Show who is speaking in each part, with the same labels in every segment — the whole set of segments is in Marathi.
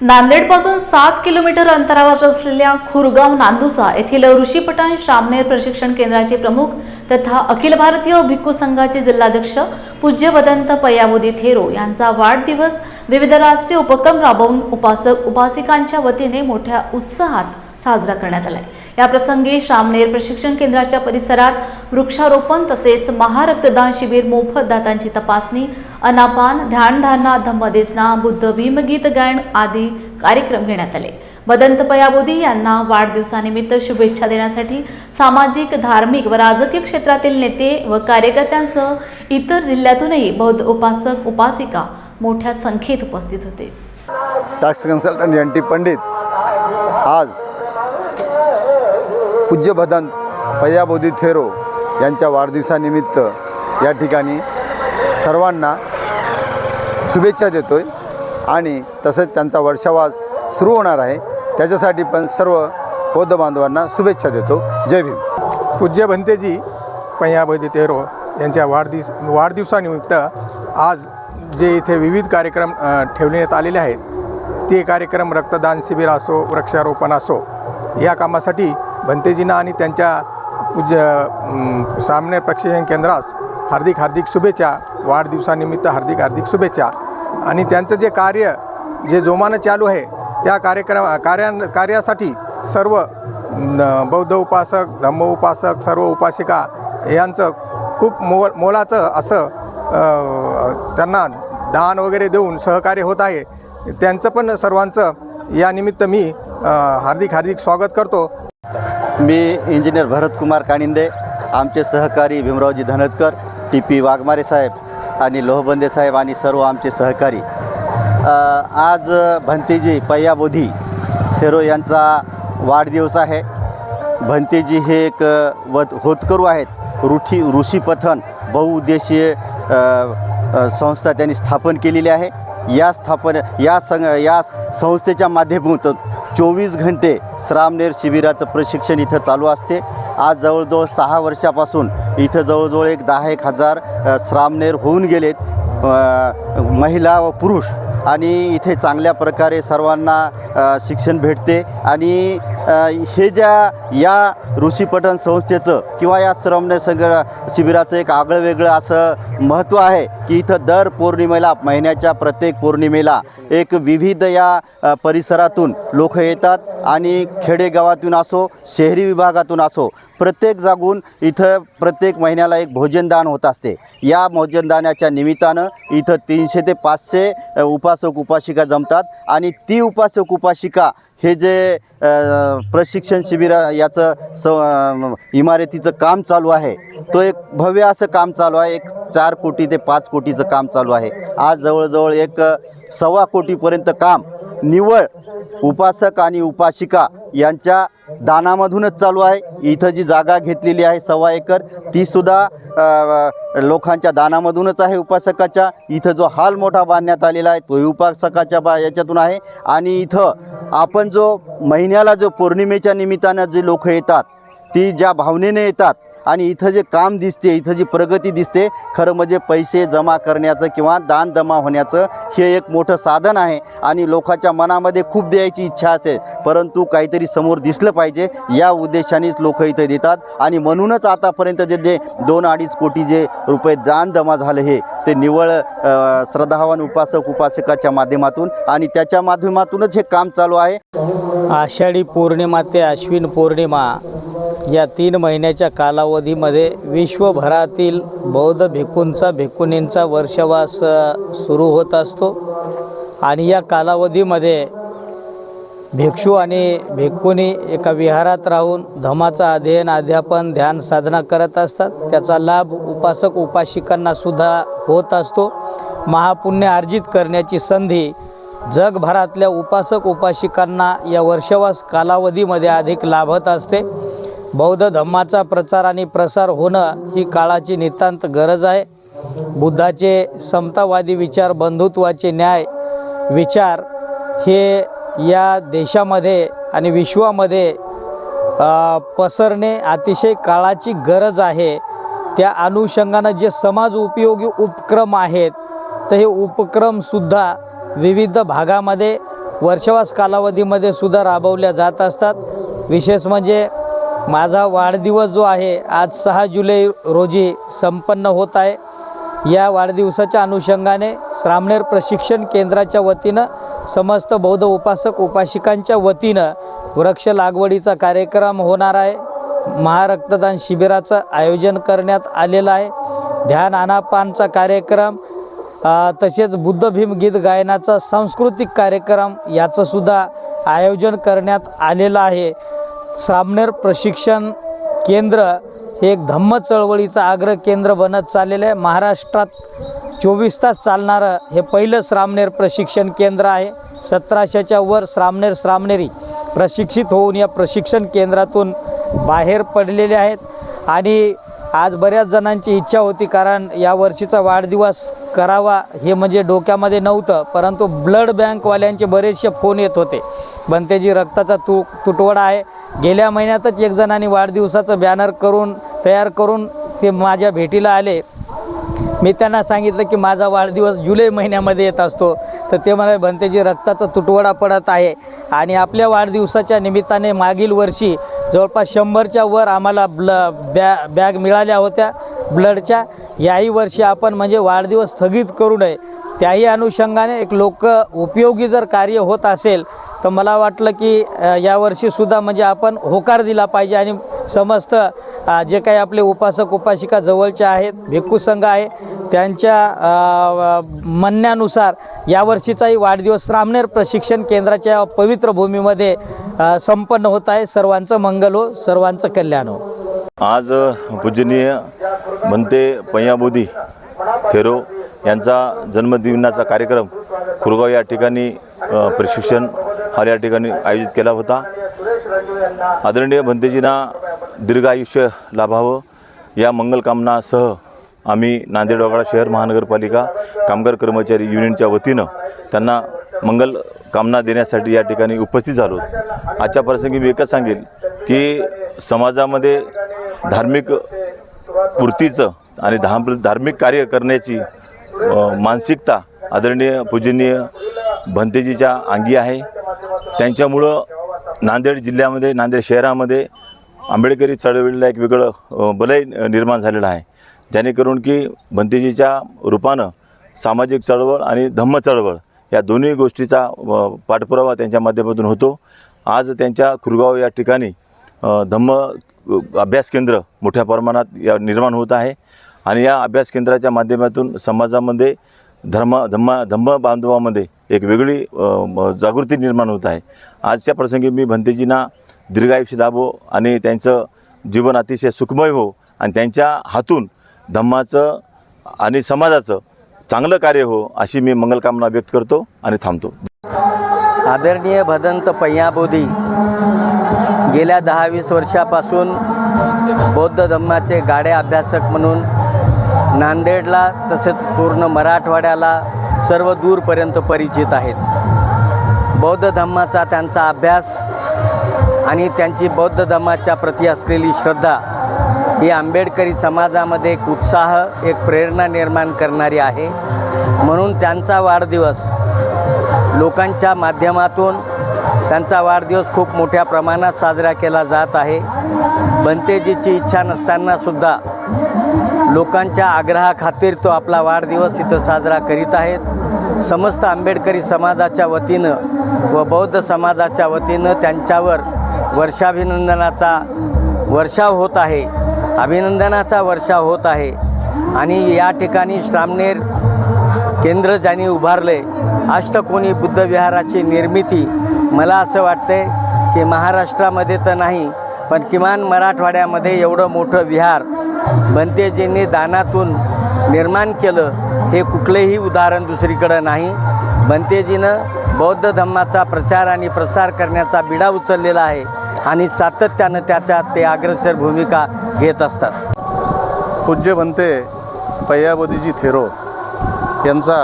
Speaker 1: नांदेडपासून सात किलोमीटर अंतरावर असलेल्या खुरगाव नांदुसा येथील ऋषीपटन श्रामनेर प्रशिक्षण केंद्राचे प्रमुख तथा अखिल भारतीय भिक्खू संघाचे जिल्हाध्यक्ष पूज्य वदंत पयाबोधी थेरो यांचा वाढदिवस विविध राष्ट्रीय उपक्रम राबवून उपासक उपासिकांच्या वतीने मोठ्या उत्साहात साजरा करण्यात आला आहे याप्रसंगी श्रामनेर प्रशिक्षण केंद्राच्या परिसरात वृक्षारोपण तसेच महारक्तदान शिबिर मोफत दातांची तपासणी अनापान ध्यानधारणा धम्मदेसना बुद्ध भीमगीत गायन आदी कार्यक्रम घेण्यात आले. मदंत पयाबोधी यांना वाढदिवसानिमित्त शुभेच्छा देण्यासाठी सामाजिक धार्मिक व राजकीय क्षेत्रातील नेते व कार्यकर्त्यांसह इतर जिल्ह्यातूनही बौद्ध उपासक उपासिका मोठ्या संख्येत उपस्थित होते.
Speaker 2: Tax consultant N T Pandit आज पूज्य भदंत पयाबोधी थेरो यांच्या वाढदिवसानिमित्त या ठिकाणी सर्वांना शुभेच्छा देतो आहे आणि तसेच त्यांचा वर्षावास सुरू होणार आहे. त्याच्यासाठी पण सर्व बौद्ध बांधवांना शुभेच्छा देतो. जय भीम.
Speaker 3: पूज्य भंतेजी पय्याबदी थेरो यांच्या वाढदिवस वाढदिवसानिमित्त आज जे इथे विविध कार्यक्रम ठेवण्यात आलेले आहेत ते कार्यक्रम रक्तदान शिबिर असो वृक्षारोपण असो या कामासाठी भंतेजींना आणि त्यांच्या पूज्य सामने प्रशिक्षण केंद्रास हार्दिक हार्दिक शुभेच्छा. वाढदिवसानिमित्त हार्दिक हार्दिक शुभेच्छा. आणि त्यांचं जे कार्य जे जोमानं चालू आहे त्या कार्यक्रम कार्या कार्यासाठी सर्व न- बौद्ध उपासक धम्म उपासक सर्व उपासिका यांचं खूप मो मोलाचं असं त्यांना दान वगैरे देऊन सहकार्य होत आहे. त्यांचं पण सर्वांचं यानिमित्त मी हार्दिक हार्दिक स्वागत करतो.
Speaker 4: मी इंजिनियर भरतकुमार कानिंदे आमचे सहकारी भीमरावजी धनजकर टी पी वाघमारे साहेब आणि लोहबंदे साहेब आणि सर्व आमचे सहकारी. आज भंतेजी पय्याबोधी थेरो यांचा वाढदिवस आहे. भंतेजी हे एक वत होतकरू आहेत. रुठी ऋषीपथन बहुउद्देशीय संस्था त्यांनी स्थापन केलेली आहे. या स्थापन या संघ या संस्थेच्या माध्यमातून चोवीस घंटे श्रामनेर शिबिराचं प्रशिक्षण इथं चालू असते. आज जवळजवळ सहा वर्षापासून इथं जवळजवळ एक दहा एक हजार श्रामनेर होऊन गेलेत. महिला व पुरुष. आणि इथे चांगल्या प्रकारे सर्वांना शिक्षण भेटते. आणि हे ज्या या ऋषीपठण संस्थेचं किंवा या श्रमने संघ शिबिराचं एक आगळं वेगळं असं महत्त्व आहे की इथं दर पौर्णिमेला महिन्याच्या प्रत्येक पौर्णिमेला एक विविध या परिसरातून लोक येतात आणि खेडेगावातून असो शहरी विभागातून असो प्रत्येक जागून इथं प्रत्येक महिन्याला एक भोजनदान होत असते. या भोजनदानाच्या निमित्तानं इथं तीनशे ते पाचशे उपासक उपासिका जमतात आणि ती उपासक उपासिका हे जे प्रशिक्षण शिबिर याचं स इमारतीचं काम चालू आहे तो एक भव्य असं काम चालू आहे. एक चार कोटी ते पाच कोटीचं काम चालू आहे. आज जवळजवळ एक सव्वा कोटीपर्यंत काम निव्वळ उपासक आणि उपासिका यांच्या दानामधूनच चालू आहे. इथं जी जागा घेतलेली आहे सव्वा एकर तीसुद्धा लोकांच्या दानामधूनच आहे उपासकाच्या. इथं जो हाल मोठा बांधण्यात आलेला आहे तोही उपासकाच्या बा याच्यातून आहे. आणि इथं आपण जो महिन्याला जो पौर्णिमेच्या निमित्तानं जे लोक येतात ती ज्या भावनेने येतात आणि इथं जे काम दिसते इथं जी प्रगती दिसते खरं म्हणजे पैसे जमा करण्याचं किंवा दान जमा होण्याचं हे एक मोठं साधन आहे आणि लोकांच्या मनामध्ये खूप द्यायची इच्छा असते. परंतु काहीतरी समोर दिसलं पाहिजे या उद्देशानेच लोक इथं देतात आणि म्हणूनच आतापर्यंत जे जे दोन अडीच कोटी जे रुपये दान जमा झालं हे ते निवळ श्रद्धावान उपासक उपासकाच्या माध्यमातून आणि त्याच्या माध्यमातूनच हे काम चालू आहे.
Speaker 5: आषाढी पौर्णिमा ते अश्विन पौर्णिमा या तीन महिन्याच्या कालावधीमध्ये विश्वभरातील बौद्ध भिक्खूंचा भिक्खुनींचा वर्षवास सुरू होत असतो. आणि या कालावधीमध्ये भिक्षू आणि भिक्खुनी एका विहारात राहून धमाचा अध्ययन अध्यापन ध्यान साधना करत असतात. त्याचा लाभ उपासक उपासिकांनासुद्धा होत असतो. महापुण्य अर्जित करण्याची संधी जगभरातल्या उपासक उपासिकांना या वर्षवास कालावधीमध्ये अधिक लाभत असते. बौद्ध धम्माचा प्रचार आणि प्रसार होणं ही काळाची नितांत गरज आहे. बुद्धाचे समतावादी विचार बंधुत्वाचे न्याय विचार हे या देशामध्ये आणि विश्वामध्ये पसरणे अतिशय काळाची गरज आहे. त्या अनुषंगानं जे समाज उपयोगी उपक्रम आहेत तर हे उपक्रमसुद्धा विविध भागामध्ये वर्षवास कालावधीमध्ये सुद्धा राबवल्या जात असतात. विशेष म्हणजे माझा वाढदिवस जो आहे आज सहा जुलै रोजी संपन्न होत आहे. या वाढदिवसाच्या अनुषंगाने श्रामणेर प्रशिक्षण केंद्राच्या वतीनं समस्त बौद्ध उपासक उपासिकांच्या वतीनं वृक्ष लागवडीचा कार्यक्रम होणार आहे. महारक्तदान शिबिराचं आयोजन करण्यात आलेलं आहे. ध्यान आनापानचा कार्यक्रम तसेच बुद्ध भीम गीत गायनाचा सांस्कृतिक कार्यक्रम याचंसुद्धा आयोजन करण्यात आलेलं आहे. श्रामनेर प्रशिक्षण केंद्र हे एक धम्म चळवळीचं आग्रह केंद्र बनत चाललेलं आहे. महाराष्ट्रात चोवीस तास चालणारं हे पहिलं श्रामनेर प्रशिक्षण केंद्र आहे. सतराशेच्या वर श्रामनेर श्रामनेरी प्रशिक्षित होऊन या प्रशिक्षण केंद्रातून बाहेर पडलेले आहेत. आणि आज बऱ्याच जणांची इच्छा होती कारण या वर्षीचा वाढदिवस करावा हे म्हणजे डोक्यामध्ये नव्हतं परंतु ब्लड बँकवाल्यांचे बरेचसे फोन येत होते. पण त्याची रक्ताचा तु तुटवडा आहे. गेल्या महिन्यातच एक जणांनी वाढदिवसाचं बॅनर करून तयार करून ते माझ्या भेटीला आले. मी त्यांना सांगितलं की माझा वाढदिवस जुलै महिन्यामध्ये येत असतो. तर ते मला बनतेजी रक्ताचा तुटवडा पडत आहे आणि आपल्या वाढदिवसाच्या निमित्ताने मागील वर्षी जवळपास शंभरच्या वर आम्हाला ब्ल बॅ बॅग मिळाल्या होत्या. ब्लडच्या. याही वर्षी आपण म्हणजे वाढदिवस स्थगित करू नये. त्याही अनुषंगाने एक लोक उपयोगी जर कार्य होत असेल तर मला वाटलं की यावर्षीसुद्धा म्हणजे आपण होकार दिला पाहिजे आणि समस्त जे काही आपले उपासक उपासिका जवळचे आहेत भिक्खू संघ आहे त्यांच्या म्हणण्यानुसार यावर्षीचाही वाढदिवस रामनेर प्रशिक्षण केंद्राच्या पवित्र भूमीमध्ये संपन्न होत आहे. सर्वांचं मंगल हो सर्वांचं कल्याण हो.
Speaker 6: आज पूजनीय म्हणते पय्याबोधी थेरो यांचा जन्मदिनाचा कार्यक्रम खुरगाव या ठिकाणी प्रशिक्षण हॉल या ठिकाणी आयोजित केला होता. आदरणीय भंतेजींना दीर्घ आयुष्य लाभावं. या मंगलकामनासह आम्ही नांदेड वगळा शहर महानगरपालिका कामगार कर्मचारी युनियनच्या वतीनं त्यांना मंगल कामना देण्यासाठी या ठिकाणी उपस्थित झालो. आजच्या प्रसंगी मी एकच सांगेल की समाजामध्ये धार्मिक पूर्तीचं आणि धाम धार्मिक कार्य करण्याची मानसिकता आदरणीय पूजनीय भंतेजीच्या अंगी आहे. त्यांच्यामुळं नांदेड जिल्ह्यामध्ये नांदेड शहरामध्ये आंबेडकरी चळवळीला एक वेगळं बलय निर्माण झालेलं आहे. जेणेकरून की भंतेजीच्या रूपानं सामाजिक चळवळ आणि धम्म चळवळ या दोन्ही गोष्टीचा पाठपुरावा त्यांच्या माध्यमातून होतो. आज त्यांच्या खुरगाव या ठिकाणी धम्म अभ्यास केंद्र मोठ्या प्रमाणात या निर्माण होत आहे. आणि या अभ्यास केंद्राच्या माध्यमातून समाजामध्ये धर्म धम्म धम्म बांधवामध्ये एक वेगळी जागृती निर्माण होत आहे. आजच्या प्रसंगी मी भंतेजींना दीर्घायुष्य लाभो आणि त्यांचं जीवन अतिशय सुखमय हो आणि त्यांच्या हातून धम्माचं आणि समाजाचं चांगलं कार्य हो अशी मी मंगलकामना व्यक्त करतो आणि थांबतो.
Speaker 7: आदरणीय भदंत पय्याबोधी गेल्या दहा वीस वर्षापासून बौद्ध धम्माचे गाडे अभ्यासक म्हणून नांदेडला तसेच पूर्ण मराठवाड्याला सर्व दूरपर्यंत परिचित आहेत. बौद्ध धम्माचा त्यांचा अभ्यास आणि त्यांची बौद्ध धम्माच्या प्रती असलेली श्रद्धा ही आंबेडकरी समाजामध्ये एक उत्साह एक प्रेरणा निर्माण करणारी आहे. म्हणून त्यांचा वाढदिवस लोकांच्या माध्यमातून त्यांचा वाढदिवस खूप मोठ्या प्रमाणात साजरा केला जात आहे. बनतेजीची इच्छा नसतानासुद्धा लोकांच्या आग्रहाखातीर तो आपला वाढदिवस इथं साजरा करीत आहेत. समस्त आंबेडकरी समाजाच्या वतीनं व बौद्ध समाजाच्या वतीनं त्यांच्यावर वर्षाभिनंदनाचा वर्षाव होत आहे. अभिनंदनाचा वर्षाव होत आहे. आणि या ठिकाणी श्रामनेर केंद्र ज्यांनी उभारले अष्टकोणी बुद्ध विहाराची निर्मिती मला असं वाटतंय की महाराष्ट्रामध्ये तर नाही पण किमान मराठवाड्यामध्ये एवढं मोठं विहार बनतेजींनी दानातून निर्माण केलं हे कुठलेही उदाहरण दुसरीकडं नाही. बनतेजीनं बौद्ध धम्माचा प्रचार आणि प्रसार करण्याचा बिडा उचललेला आहे आणि सातत्यानं त्याच्या ते अग्रसर भूमिका घेत असतात.
Speaker 8: पूज्य बनते पय्याबोधीजी थेरो यांचा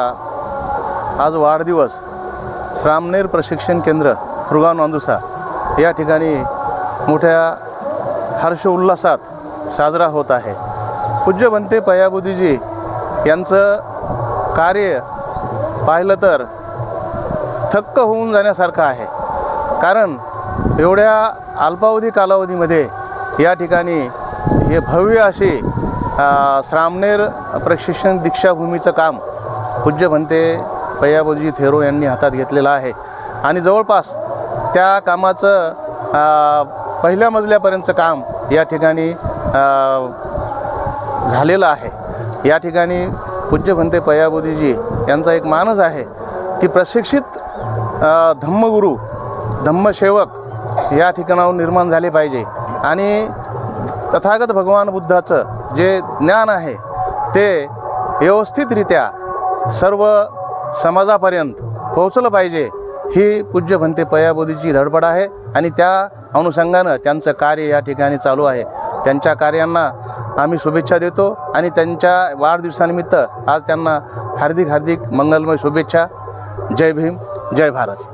Speaker 8: आज वाढदिवस श्रामनेर प्रशिक्षण केंद्र फुरगाव नांदुसा या ठिकाणी मोठ्या हर्ष उल्हासात साजरा होत आहे. पूज्य भंते पयाबुद्धीजी यांचं कार्य पाहिलं तर थक्क होऊन जाण्यासारखं आहे. कारण एवढ्या अल्पावधी कालावधीमध्ये या ठिकाणी हे भव्य अशी श्रामनेर प्रशिक्षण दीक्षाभूमीचं काम पूज्य भंते पय्याबोजी थेरो यांनी हातात घेतलेलं आहे. आणि जवळपास त्या कामाचं पहिल्या मजल्यापर्यंतचं काम या ठिकाणी झालेलं आहे. या ठिकाणी पूज्य भंते पयाबोधीजी यांचा एक मानस आहे की प्रशिक्षित धम्मगुरू धम्मसेवक या ठिकाणाहून निर्माण झाले पाहिजे. आणि तथागत भगवान बुद्धाचं जे ज्ञान आहे ते व्यवस्थितरित्या सर्व समाजापर्यंत पोहोचलं पाहिजे ही पूज्य भंते पयाबोधीची धडपड आहे. आणि त्या अनुषंगानं त्यांचं कार्य या ठिकाणी चालू आहे. त्यांच्या कार्यांना आम्ही शुभेच्छा देतो आणि त्यांच्या वाढदिवसानिमित्त आज त्यांना हार्दिक हार्दिक मंगलमय शुभेच्छा. जय भीम जय भारत.